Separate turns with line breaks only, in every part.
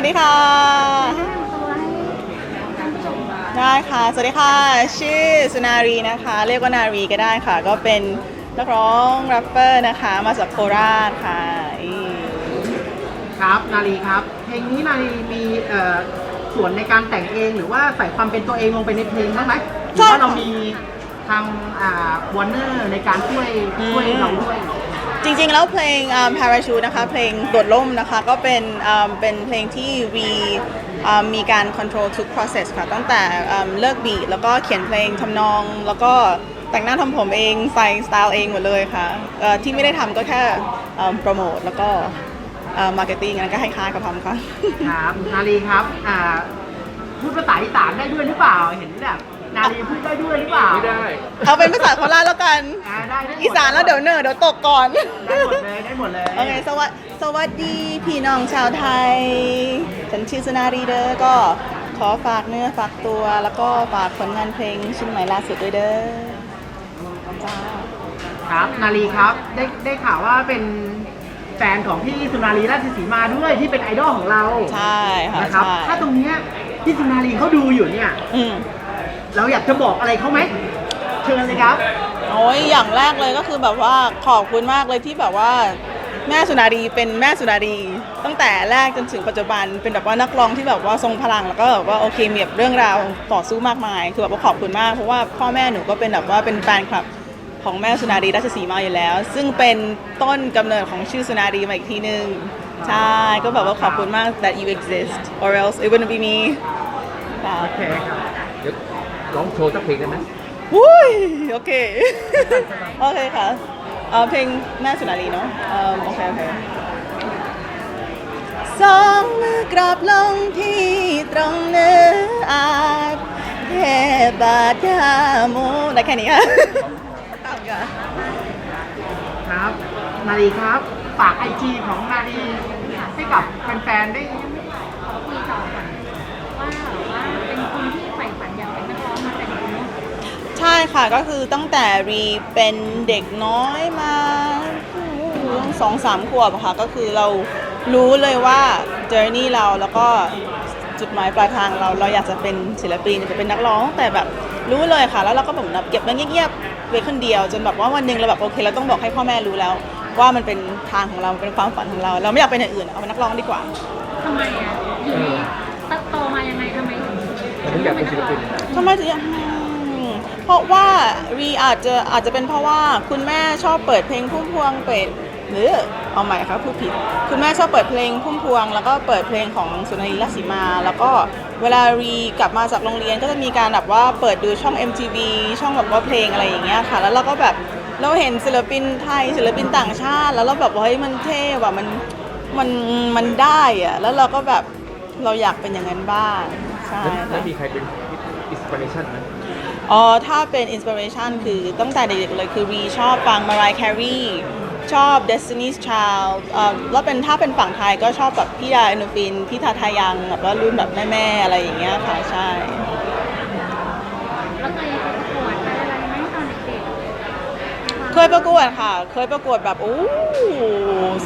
วัสดีค่ะ
ได้ค่ะ สวัสดีค่ะ ชื่อสุนารีนะคะ เรียกว่านารีก็ได้ค่ะ ก็เป็นนักร้องแรปเปอร์นะคะ มาจากโคราชค่ะอี
ครับ นาลีครับ เพลงนี้นาลีมีเอ่อส่วนในการแต่งเองหรือว่าใส่ความเป็นตัวเองลงไปในเพลงบ้างไหมหรือว่าเรามีทางอ่าวอร์เนอร์ในการช่วยช่วยเราด้วย
จริงๆ แล้วเพลง Parachute นะคะ เพลงโดดล่มนะคะ ก็เป็นเป็นเพลงที่วีมีการ control ทุก process ค่ะ ตั้งแต่เลิกบีแล้วก็เขียนเพลงทำนอง แล้วก็แต่งหน้าทำผมเองใส่สไตล์เองหมดเลยค่ะที่ไม่ได้ทำก็แค่โปรโมทแล้วก็มาร์เก็ตติ้งนั้นก็ให้ค่ากับทำค่ะ
ครับนาลีครับพูดภาษาอีสานได้ด้วยหรือเปล่าเห็นแบบ นาลีพูดได้ด้วยหรือเปล่า
ไม่ได้
เอาเป็นภาษาโคราชแล้วกัน
อ่าได้ได้หมด
อีสานแล้วเดี๋ยวเนอะเดี๋ยวตกก่อน
ได้หมดเลยได้หมดเลย
โอเคสวัสสวัสดีพี่น้องชาวไทย ฉันชื่อสุนารีเดอร์ก็ขอฝากเนื้อฝากตัว แล้วก็ฝากผลงานเพลงชิ้นใหม่ล่าสุดด้วยเด้อจ้า
ครับ นาลีครับได้ได้ข่าวว่าเป็นแฟนของพี่สุนารีราชสีมาด้วยที่เป็นไอดอลของเรา
ใช่ค่ะ
นะครับ
ใช่
ถ้าตรงเนี้ยพี่สุนารีเขาดูอยู่เนี่ย
อืม
เราอยากจะบอกอะไรเขาไหมเชิญเลยครับ
โอ้ยอย่างแรกเลยก็คือแบบว่าขอบคุณมากเลยที่แบบว่าแม่สุนารีเป็นแม่สุนารี ตั้งแต่แรกจนถึงปัจจุบันเป็นแบบว่านักร้องที่แบบว่าทรงพลังแล้วก็แบบว่าโอเคมีแบบเรื่องราวต่อสู้มากมาย คือแบบว่าขอบคุณมากเพราะว่าพ่อแม่หนูก็เป็นแบบว่าเป็นแฟนคลับของแม่สุนารีราชสีมาอยู่แล้ว ซึ่งเป็นต้นกำเนิดของชื่อสุนารีมาอีกทีนึงใช่ก็แบบว่าขอบคุณมาก that you exist or else it wouldn't be me ค่ะ
โอเคครับ
เดี๋ยว ร้องโชว์สักเพลงได้ไหม
วุ้ยโอเค โอเคค่ะเอ่อเพลงแม่สุนารีเนาะเอ่อโอเคโอเคสองมือกราบลงที่ตรงเนื้ออาจแค่บาดยาโมได้แค่นี้ค่ะขอบคุณค่ะ
ครับ นาลีครับ ฝากไอจีของนาลีให้กับแฟนๆได้
ขอคุยต่อก่อนว่าว่าเป็นคนที่ใฝ่ฝันอยากเป็นนักร้องมาแต่เด็กเนอะ
ใช่ค่ะก็คือตั้งแต่รีเป็นเด็กน้อยมาสองสามขวบอะค่ะก็คือเรารู้เลยว่าเจอร์นี่เราแล้วก็จุดหมายปลายทางเราเราอยากจะเป็นศิลปินจะเป็นนักร้องแต่แบบรู้เลยค่ะ แล้วเราก็แบบเก็บมันเงียบๆไว้คนเดียว จนแบบว่าวันหนึ่งเราแบบโอเคเราต้องบอกให้พ่อแม่รู้แล้ว ว่ามันเป็นทางของเราเป็นความฝันของเรา เราไม่อยากเป็นอย่างอื่นเอาเป็นนักร้องดีกว่า
ทำไมอะอยู่ดีตัดโตมายังไงทำไมถึง
มันถึงอยากเป็นศิลปิน
ทำไมถึงอยากอืม เพราะว่ารีอาจจะอาจจะเป็นเพราะว่าคุณแม่ชอบเปิดเพลงพุ่มพวงเปิดหรือเอาใหม่ครับพูดผิด คุณแม่ชอบเปิดเพลงพุ่มพวง แล้วก็เปิดเพลงของสุนารีราชสีมา แล้วก็เวลารีกลับมาจากโรงเรียนก็จะมีการแบบว่าเปิดดูช่อง MTV ช่องแบบว่าเพลงอะไรอย่างเงี้ยค่ะ แล้วเราก็แบบเราเห็นศิลปินไทยศิลปินต่างชาติ แล้วเราแบบว่าเฮ้ยมันเท่ว่ะมันมันมันได้อะแล้วเราก็แบบเราอยากเป็นอย่างนั้นบ้างใช่
แล้ว
ค่ะ
แล้วมีใครเป็นอินสปิเรชันไหม
อ๋อถ้าเป็นอินสปิเรชันคือตั้งแต่เด็กๆเลยคือรีชอบฟังมารายแครีชอบ Destiny's Child เอ่อแล้วเป็นถ้าเป็นฝั่งไทยก็ชอบแบบพี่ดาอินโนฟิน พี่ทาทายังแบบว่ารุ่นแบบแม่ๆอะไรอย่างเงี้ยค่ะใช่
แล้วเคยไปประกวดไปอะไรไหมตอนเด็กๆ
เคยประกวดค่ะ เคยประกวดแบบโอ้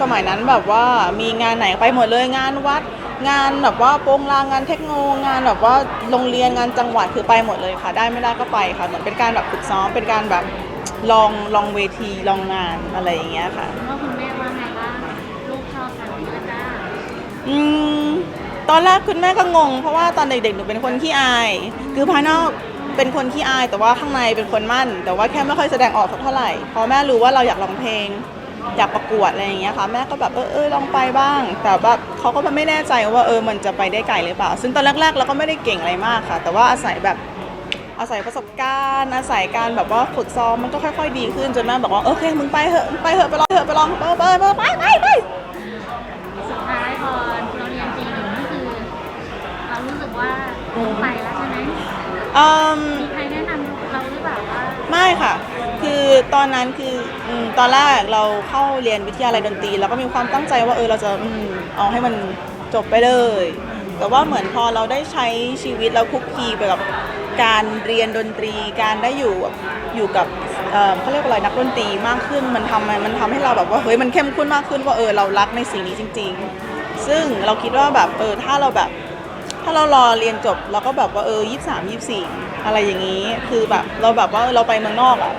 สมัยนั้นแบบว่ามีงานไหนไปหมดเลยงานวัด งานแบบว่าโปรงลางงานเทคโนงานแบบว่าโรงเรียนงานจังหวัดคือไปหมดเลยค่ะ ได้ไม่ได้ก็ไปค่ะเหมือนเป็นการแบบฝึกซ้อมเป็นการแบบลองลองเวทีลองงานอะไรอย่างเงี้ยค่ะ
ว่าคุณแม่ว่าไงบ้างลูกชอบแบบนี้แล้วจ้า
อืมตอนแรกคุณแม่ก็งง เพราะว่าตอนเด็กๆหนูเป็นคนขี้อาย คือภายนอกเป็นคนขี้อาย แต่ว่าข้างในเป็นคนมั่น แต่ว่าแค่ไม่ค่อยแสดงออกสักเท่าไหร่พอแม่รู้ว่าเราอยากร้องเพลง อยากประกวดอะไรอย่างเงี้ยค่ะแม่ก็แบบเออเออลองไปบ้าง แต่แบบเขาก็ไม่แน่ใจว่าเออมันจะไปได้ไกลหรือเปล่า ซึ่งตอนแรกๆเราก็ไม่ได้เก่งอะไรมากค่ะ แต่ว่าอาศัยแบบอาศัยประสบการณ์ อาศัยการแบบว่าฝึกซ้อมมันก็ค่อย ๆ ดีขึ้นจนแม่บอกว่าโอเคมึงไปเถอะมึงไปเถอะไปลองเถอะไปลองไปไปไปไปไปไป
สุดท้ายพอเราเรียนปีหนึ่งนี่คือเรารู้สึกว่าไปแล้วใช่ไหม
อืม
มีใครแนะนำเราหรือเปล่าว่า
ไม่ค่ะ คือตอนนั้นคืออืมตอนแรกเราเข้าเรียนวิทยาลัยดนตรีเราก็มีความตั้งใจว่าเออเราจะอืมเอาให้มันจบไปเลย แต่ว่าเหมือนพอเราได้ใช้ชีวิตเราคุกคีไปกับการเรียนดนตรี การได้อยู่แบบอยู่กับเอ่อเขาเรียกว่าอะไรนักดนตรีมากขึ้นมันทำมันทำให้เราแบบว่าเฮ้ยมันเข้มข้นมากขึ้นว่าเออเรารักในสิ่งนี้จริง ๆ ซึ่งเราคิดว่าแบบเออถ้าเราแบบ ถ้าเรารอเรียนจบเราก็แบบว่าเออยี่สามยี่สี่อะไรอย่างนี้ คือแบบเราแบบว่าเราไปเมืองนอกอะ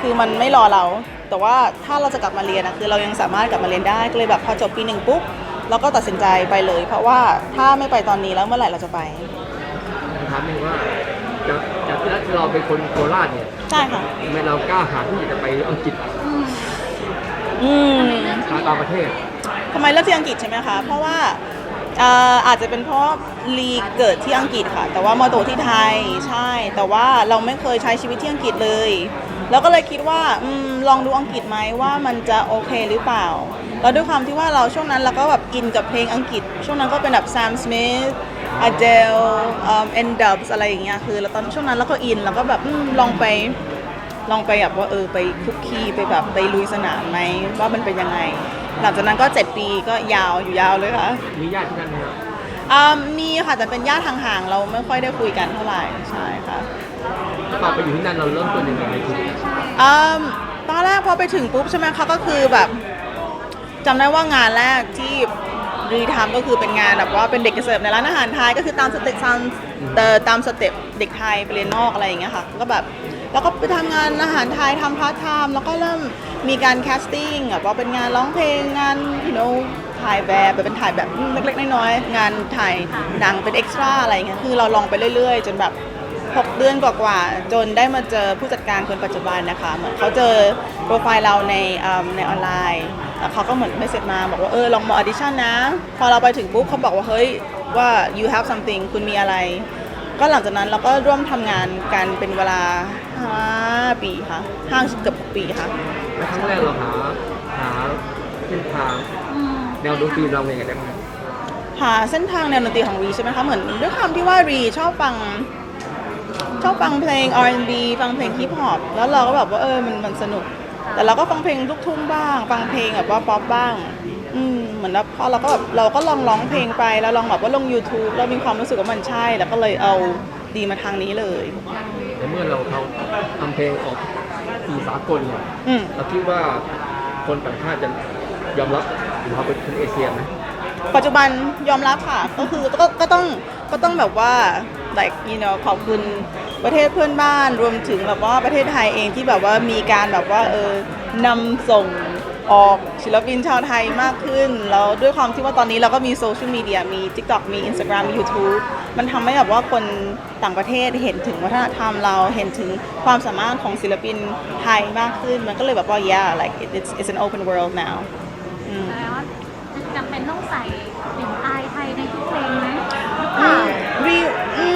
คือมันไม่รอเรา แต่ว่าถ้าเราจะกลับมาเรียนอะคือเรายังสามารถกลับมาเรียนได้ก็เลยแบบพอจบปีหนึ่งปุ๊บเราก็ตัดสินใจไปเลย เพราะว่าถ้าไม่ไปตอนนี้แล้วเมื่อไหร่เราจะไป
ถามหนึ่งว่าจากจากที่เราเป็นคนโคราชเนี่ย
ใช่ค่ะ
ทำไมเรากล้าหาญที่จะไปอังกฤษ
อืม
อืม
หาต่างประเทศ
ทำไมเลือกที่อังกฤษใช่ไหมคะ เพราะว่าเอ่ออาจจะเป็นเพราะลีเกิดที่อังกฤษค่ะ แต่ว่ามาโตที่ไทยใช่ แต่ว่าเราไม่เคยใช้ชีวิตที่อังกฤษเลย แล้วก็เลยคิดว่าอมลองดูอังกฤษไหมว่ามันจะโอเคหรือเปล่า แล้วด้วยความที่ว่าเราช่วงนั้นเราก็แบบอินกับเพลงอังกฤษ ช่วงนั้นก็เป็นแบบ Sam Smith Adele um, N Dubs อะไรอย่างเงี้ยคือแล้วตอนช่วงนั้นเราก็อินแล้วก็แบบอมลองไปลองไปแบบว่าเออไปคุกคีไปแบบไปลุยสนามไหมว่ามันเป็นยังไง หลังจากนั้นก็ 7 ปีก็ยาวอยู่ยาวเลยค่ะ
มีญาติที่นั่นไหมครับ
อ่ามีค่ะแต่เป็นญาติห่างๆเราไม่ค่อยได้คุยกันเท่าไหร่ใช่ค่ะ
ตอนไปอยู่ที่นั่นเราเริ่มต้นยังไงในชีวิต
อืมตอนแรกพอไปถึงปุ๊บใช่ไหมคะก็คือแบบจำได้ว่างานแรกที่รีทำก็คือเป็นงานแบบว่าเป็นเด็กเสิร์ฟในร้านอาหารไทยก็คือตามสเต็ปตามเอ่อตามสเต็ปเด็กไทยไปเรียนนอกอะไรอย่างเงี้ยค่ะก็แบบแล้วก็ไปทำงานอาหารไทยทำพาร์ทไทม์แล้วก็เริ่มมีการแคสติ้งแบบว่าเป็นงานร้องเพลงงาน you know ถ่ายแบบแบบเป็นถ่ายแบบเล็กๆน้อยๆงานถ่ายหนังเป็นเอ็กซ์ตร้าอะไรอย่างเงี้ยคือเราลองไปเรื่อยๆ จนแบบ 6 เดือนกว่าๆจนได้มาเจอผู้จัดการคนปัจจุบันนะคะเหมือนเขาเจอโปรไฟล์เราในอืมในออนไลน์แล้วเขาก็เหมือนไม่เสร็จมาบอกว่าเออลองมาออดิชั่นนะ พอเราไปถึงปุ๊บเขาบอกว่าเฮ้ยว่า you have something คุณมีอะไร ก็หลังจากนั้นเราก็ร่วมทำงานกันเป็นเวลา 5 ปีค่ะห้าเกือบ6ปีค่ะ
แล้วครั้งแรกเราหาหาเส้นทาง
อืม
แนวดนตรีเราเป็นยังไงบ้าง
หาเส้นทางแนวดนตรีของรีใช่ไหมคะเหมือนด้วยความที่ว่ารีชอบฟัง ชอบฟังเพลง R&B ฟังเพลงฮิปฮอปแล้วเราก็แบบว่าเออมันมันสนุก แต่เราก็ฟังเพลงลูกทุ่งบ้าง ฟังเพลงแบบว่าป๊อปบ้าง อืมเหมือนแบบพอเราก็แบบเราก็ลองร้องเพลงไปแล้วลองแบบว่าลง YouTube เรามีความรู้สึกว่ามันใช่ แล้วก็เลยเอาดีมาทางนี้เลย
แต่เมื่อเราเขาทำเพลงออกสีสากลเนี่ย
อืม
เราคิดว่าคนต่างชาติจะยอมรับเราเป็นคนเอเชียไหม
ปัจจุบันยอมรับค่ะ ก็คือก็ก็ต้องก็ต้องแบบว่า like you know ขอบคุณประเทศเพื่อนบ้านรวมถึงแบบว่าประเทศไทยเองที่แบบว่ามีการแบบว่าเออนำส่งออกศิลปินชาวไทยมากขึ้น แล้วด้วยความที่ว่าตอนนี้เราก็มีโซเชียลมีเดียมี TikTok มี Instagram มี YouTube มันทำให้แบบว่าคนต่างประเทศเห็นถึงวัฒนธรรมเราเห็นถึงความสามารถของศิลปินไทยมากขึ้น มันก็เลยแบบว่า yeah like it's it's an open world now
แล้วจะจำเป็นต้องใส่ถึงอายไทยในทุกเพลงไหม
อืมรีอื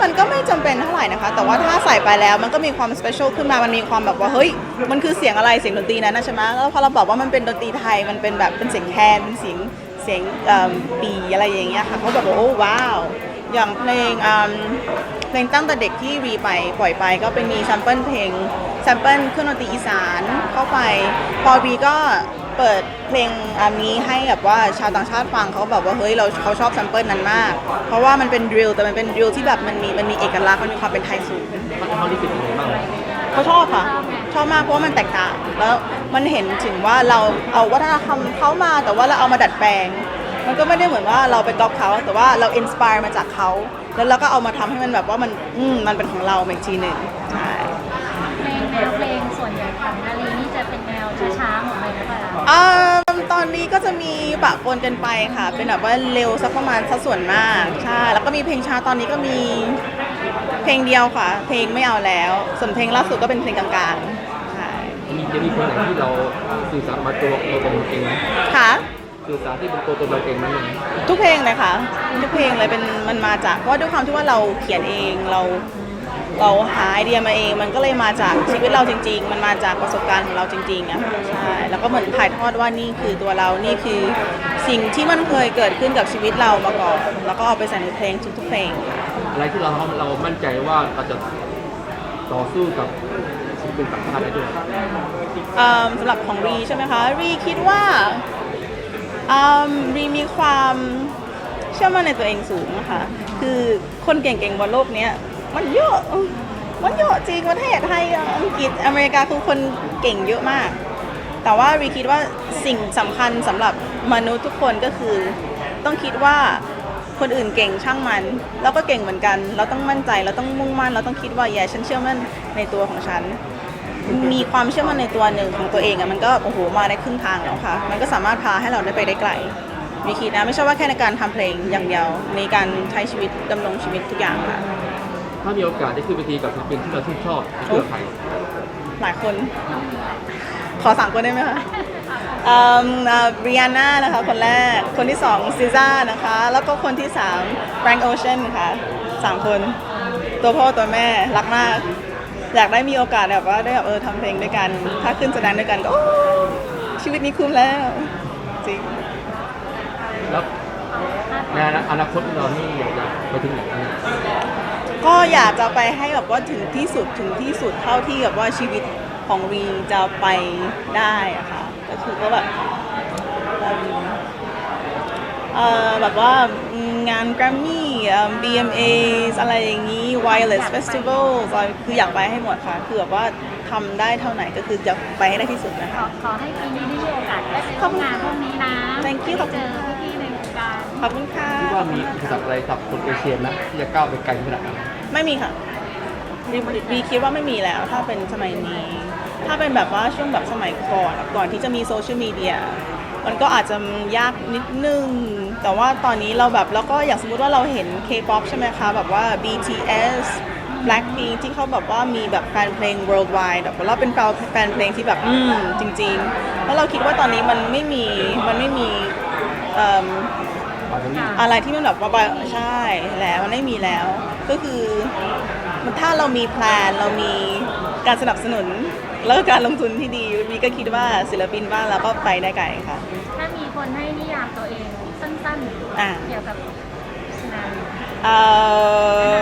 ามันก็ไม่จำเป็นเท่าไหร่นะคะ แต่ว่าถ้าใส่ไปแล้วมันก็มีความสเปเชียลขึ้นมา มันมีความแบบว่าเฮ้ย มันคือเสียงอะไรเสียงดนตรีนั้นนะใช่ไหมแล้วพอเราบอกว่ามันเป็นดนตรีไทยมันเป็นแบบเป็นเสียงแคนเป็นเสียงเสียงปีอะไรอย่างเงี้ยค่ะเขาแบบว่าโอ้ว้าว อย่างเพลงอืมเพลงตั้งแต่เด็กที่รีไปปล่อยไปก็เป็นมีแซมเปิลเพลงแซมเปิลเครื่องดนตรีอีสานเข้าไป พอรีก็ เปิดเพลงอันนี้ให้แบบว่าชาวต่างชาติฟังเขาแบบว่าเฮ้ยเราเขาชอบแซมเปิลนั้นมาก เพราะว่ามันเป็นดริลแต่มันเป็นดริลที่แบบมันมีมันมีเอกลักษณ์มันมีความเป็นไทยสูง
เขารู้สึกยังไงบ้าง
เขาชอบค่ะ ชอบมากเพราะว่ามันแตกต่างแล้วมันเห็นถึงว่าเราเอาวัฒนธรรมเขามาแต่ว่าเราเอามาดัดแปลง มันก็ไม่ได้เหมือนว่าเราไปก๊อปเขาแต่ว่าเราอินสปายมาจากเขาแล้วเราก็เอามาทำให้มันแบบว่ามันอืมมันเป็นของเราอีกทีหนึ่ง
อเปล่า
อ่าตอนนี้ก็จะมีปะปนกันไปค่ะ เป็นแบบว่าเร็วสักประมาณสักส่วนมากใช่แล้วก็มีเพลงช้าตอนนี้ก็มีเพลงเดียวค่ะ เพลงไม่เอาแล้ว ส่วนเพลงล่าสุดก็เป็นเพลงกลางๆใช่
มีจะมีเพลงไหนที่เราสื่อสารมาตัวตัวตนเองไหม
ค่ะ
สื่อสารที่เป็นตัวตนเราเองไหม
ทุกเพลงเลยค่ะทุกเพลงเลยเป็นมันมาจากเพราะว่าด้วยความที่ว่าเราเขียนเองเรา เราหาไอเดียมาเอง มันก็เลยมาจากชีวิตเราจริง ๆ มันมาจากประสบการณ์ของเราจริงๆอะค่ะใช่แล้วก็เหมือนถ่ายทอดว่านี่คือตัวเรานี่คือสิ่งที่มันเคยเกิดขึ้นกับชีวิตเรามาก่อนแล้วก็เอาไปใส่ในเพลงทุกๆเพลงค่ะ
อะไรที่เราเรามั่นใจว่าเราจะต่อสู้กับศิลปินต่างชาติได้ด้วย
อืมสำหรับของรีใช่ไหมคะรีคิดว่าอืมรีมีความเชื่อมั่นในตัวเองสูงนะคะคือคนเก่งๆบนโลกเนี้ย มันเยอะ มันเยอะจริงประเทศไทยอังกฤษอเมริกาคือคนเก่งเยอะมาก แต่ว่ารีคิดว่าสิ่งสำคัญสำหรับมนุษย์ทุกคนก็คือ ต้องคิดว่าคนอื่นเก่งช่างมันเราก็เก่งเหมือนกัน เราต้องมั่นใจเราต้องมุ่งมั่น เราต้องคิดว่าอย่าฉันเชื่อมั่นในตัวของฉัน มีความเชื่อมั่นในตัวหนึ่งของตัวเองอะมันก็โอ้โหมาได้ครึ่งทางแล้วค่ะ มันก็สามารถพาให้เราได้ไปได้ไกลมีคิดนะไม่ใช่ว่าแค่ในการทำเพลงอย่างเดียวในการใช้ชีวิตดำรงชีวิตทุกอย่างค่ะ
ถ้ามีโอกาสได้ขึ้นเวทีกับศิลปินที่เราชื่นชอบจะเลือกใคร
หลายคน ขอสามคนได้ไหมคะบริอาน่านะคะคนแรก คนที่สองซิซ่านะคะ แล้วก็คนที่สามแบง k ์โอเชียนค่ะสามคน ตัวพ่อตัวแม่รักมาก อยากได้มีโอกาสแบบว่าได้แบบเออทำเพลงด้วยกัน ถ้าขึ้นแสดงด้วยกันก็โอ้ชีวิตนี้คุ้มแล้ว จริง
แล้วในอนาคตเรานี่อยากจะไปถึงไหนเนี่ย
ก็อยากจะไปให้แบบว่าถึงที่สุดถึงที่สุดเท่าที่แบบว่าชีวิตของรีจะไปได้อะค่ะก็คือก็แบบเอิ่มเอ่อแบบว่างาน Grammy เอิ่ม BMA อะไรอย่างนี้ Wireless Festival คืออยากไปให้หมดค่ะ คือแบบว่าทำได้เท่าไหนก็คืออยากไปให้ได้ที่สุดนะ
ข
คะ
อขอให้ปีนี้ได้มีโอกาสได้ไปร่วมงานพวกนี้นะ
Thank you
ได้เจอพี่ๆในวงการ
ขอบคุณค่ะ
คิดว่ามีอุปสรรคอะไรกับคนเอเชียไหมที่จะก้าวไปไกลขนาดนั้น
ไม่มีค่ะบีบีคิดว่าไม่มีแล้ว ถ้าเป็นสมัยนี้ ถ้าเป็นแบบว่าช่วงแบบสมัยก่อนอะก่อนที่จะมีโซเชียลมีเดียมันก็อาจจะยากนิดนึง แต่ว่าตอนนี้เราแบบแล้วก็อย่างสมมุติว่าเราเห็น K-POP ใช่ไหมคะ แบบว่า BTS Blackpink ที่เขาแบบว่ามีแบบแฟนเพลง worldwide แบบว่าเราเป็นแฟนเพลงที่แบบอืมจริง ๆ แล้วเราคิดว่าตอนนี้มันไม่มีมันไม่มีเอิ่ม
บาร์เทอรี่
อะไรที่มันแบบว่าแบบใช่แล้วมันไม่มีแล้ว ก็คือมันถ้าเรามีแพลนเรามีการสนับสนุนแล้วก็การลงทุนที่ดีวีก็คิดว่าศิลปินบ้านเราก็ไปได้ไกลค่ะ
ถ้ามีคนให้นิยามตัวเองสั้น
อะ
ๆเกี่ยวกับสนารี
เอ่อ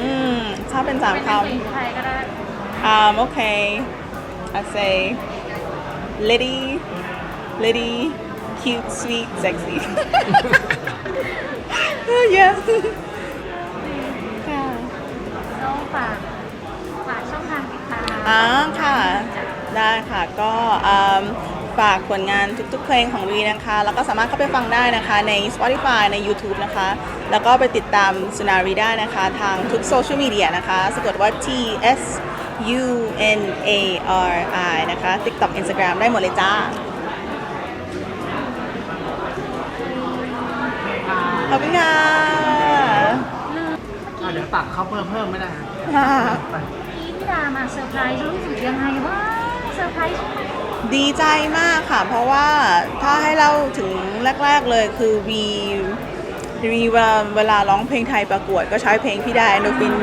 อืมถ้าเป็นสาม
เป็น
ค
ภาษาไทยก็ได้ำ
อ่าโอเค I say Liddy Liddy cute sweet sexy yeah ค่ะ
ต้องฝากฝากช่องทางติดตาม
อ๋อค่ะ ได้ค่ะก็อืมฝากผลงานทุกๆเพลงของรีนะคะ แล้วก็สามารถเข้าไปฟังได้นะคะใน Spotify ใน YouTube นะคะ แล้วก็ไปติดตามสุนารีได้นะคะ ทางทุกโซเชียลมีเดียนะคะสะกดว่า T S U N A R I นะคะ TikTok Instagram ได้หมดเลยจ้า ขอบคุณค่ะ
อะเดี๋ยวตักเขาเพิ่มเพิ่มไม่ได้ฮะไป
พี่พี่ดามาเซอร์ไพรส์รู้สึกยังไงบ้างเซอร์ไพรส์ใช่ไหม
ดีใจมากค่ะ เพราะว่าถ้าให้เล่าถึงแรก ๆเลยคือวีวีเวลาเวลาร้องเพลงไทยประกวด ก็ใช้เพลงพี่ดาแอนโดฟิน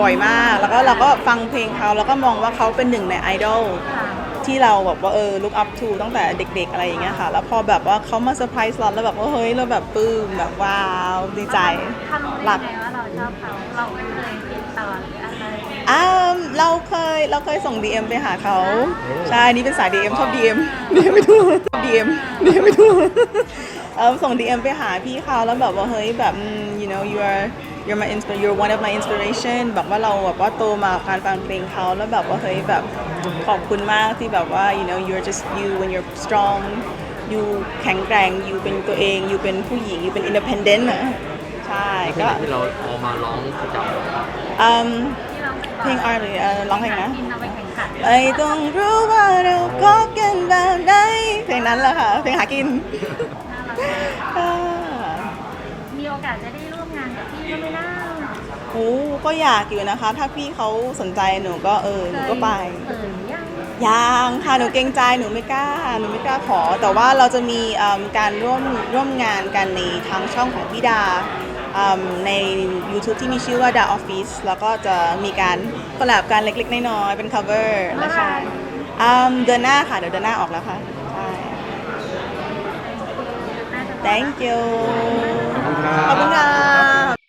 บ่อยมาก แล้วก็เราก็ฟังเพลงเขาแล้วก็มองว่าเขาเป็นหนึ่งในไอดอล
ค่ะ
ที่เราแบบว่าเออ look up to ตั้งแต่เด็ก ๆ อะไรอย่างเงี้ยค่ะ แล้วพอแบบว่าเขามาเซอร์ไพรส์เราแล้วแบบว่าเฮ้ยเราแบบปลื้มแบบว้าวดีใจ
ถ้ารู้
หลั
ได้
ก
ไงว่าเราชอบเขาเราไม่เคยติดต่อหรืออะไร
อ้าวเราเคยเราเคยส่ง DM ไปหาเขาใช่นี่เป็นสาย DM ชอบ DM DM ไม่ถูก DM DM ไม่ถูกเออส่ง DM ไปหาพี่เขาแล้วแบบว่าเฮ้ยแบบอืม you know you are you're my insp you're one of my inspiration แบบว่าเราแบบว่าโตมากับการฟังเพลงเขาแล้วแบบว่าเฮ้ยแบบขอบคุณมากที่แบบว่า you know you're just you when you're strong you แข็งแกร่ง you เป็นตัวเอง you เป็นผู้หญิง you เป็น independent นะใช่
เพล
ก็
งที่เราเอามาร้องประจำ
อืม
ที่เรา
เพลงอะไรเอ่อร้องเพลงนะ
กินเอาไปแข่งขัน
ไอ้ต้องรู้ว่าเราก็กันแบบไหนเพลงนั้นแหละค่ะเพลงหากิน โอ้ก็อยากอยู่นะคะ ถ้าพี่เขาสนใจหนูก็เออหนูก็ไป
เปิดยัง
ยังค่ะหนูเกรงใจหนูไม่กล้าหนูไม่กล้าขอ แต่ว่าเราจะมีเอิ่มการร่วมร่วมงานกันในทางช่องของพี่ดาเอิ่มใน YouTube ที่มีชื่อว่า Da Office แล้วก็จะมีการคอลแลบกันเล็กๆน้อยๆเป็น cover นะคะอืมเดือนหน้าค่ะ เดี๋ยวเดือนหน้าออกแล้วค่ะใช่
น่าจะ
thank you
ขอบคุณครับ
ขอบคุณค่ะ